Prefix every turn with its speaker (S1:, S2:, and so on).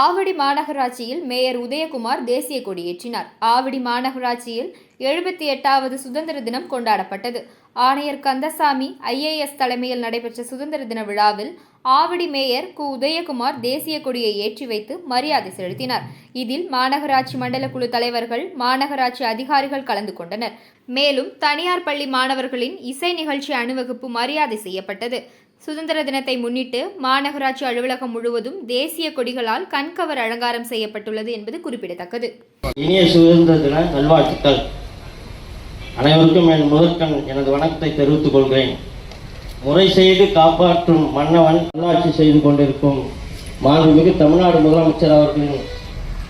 S1: ஆவடி மாநகராட்சியில் மேயர் உதயகுமார் தேசிய கொடியேற்றினார். ஆவடி மாநகராட்சியில் எழுபத்தி எட்டாவது சுதந்திர தினம் கொண்டாடப்பட்டது. ஆணையர் கந்தசாமி ஐஏஎஸ் தலைமையில் நடைபெற்ற சுதந்திர தின விழாவில் ஆவடி மேயர் கு. உதயகுமார் தேசிய கொடியை ஏற்றி வைத்து மரியாதை செலுத்தினார். இதில் மாநகராட்சி மண்டல குழு தலைவர்கள் மாநகராட்சி அதிகாரிகள் கலந்து கொண்டனர். மேலும் தனியார் பள்ளி மாணவர்களின் இசை நிகழ்ச்சி அணிவகுப்பு மரியாதை செய்யப்பட்டது. சுதந்திர தினத்தை முன்னிட்டு மாநகராட்சி அலுவலகம் முழுவதும் தேசிய கொடிகளால் கண்கவர் அலங்காரம் செய்யப்பட்டுள்ளது என்பது குறிப்பிடத்தக்கது.
S2: இனிய சுதந்திர தின நல்வாழ்த்துக்கள். அனைவருக்கும் என் முதற்கண் எனது வணக்கத்தை தெரிவித்துக் கொள்கிறேன். முறை செய்து காப்பாற்றும் மன்னவன் நல்லாட்சி செய்து கொண்டிருக்கும் மாண்புமிகு தமிழ்நாடு முதலமைச்சர் அவர்களின்